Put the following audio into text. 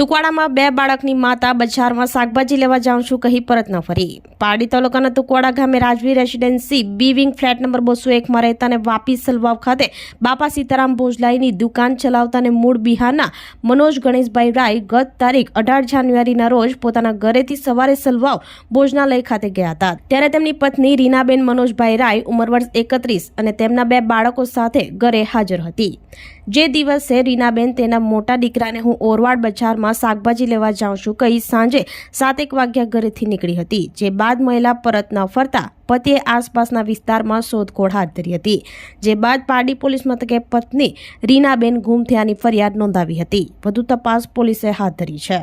તુકવાડામાં બે બાળકની માતા બજારમાં શાકભાજી લેવા જાઉં છું, કહી પરત ન ફરી. પારડી તાલુકાના તુકવાડા ગામે Rajvi residency B wing flat number બસો એકમાં રહેતા અને વાપી સલવાવ ખાતે બાપા સીતારામ ભોજલાઈની દુકાન ચલાવતા અને મૂળ બિહારના મનોજ ગણેશભાઈ રાય ગત તારીખ અઢાર જાન્યુઆરીના રોજ પોતાના ઘરેથી સવારે સલવાવ ભોજનાલય ખાતે ગયા હતા. ત્યારે તેમની પત્ની રીનાબેન મનોજભાઈ રાય ઉંમર વર્ષ એકત્રીસ અને તેમના બે બાળકો સાથે ઘરે હાજર હતી. જે દિવસે રીનાબેન તેના મોટા દીકરાને હું ઓરવાડ બજારમાં શાકભાજી લેવા જાઉં છું કહી સાંજે સાતેક વાગ્યા ઘરેથી નીકળી હતી. જે બાદ મહિલા પરત ન ફરતા પતિએ આસપાસના વિસ્તારમાં શોધખોળ હાથ ધરી હતી. જે બાદ પારડી પોલીસ મથકે પત્ની રીનાબેન ગુમ થયાની ફરિયાદ નોંધાવી હતી. વધુ તપાસ પોલીસે હાથ ધરી છે.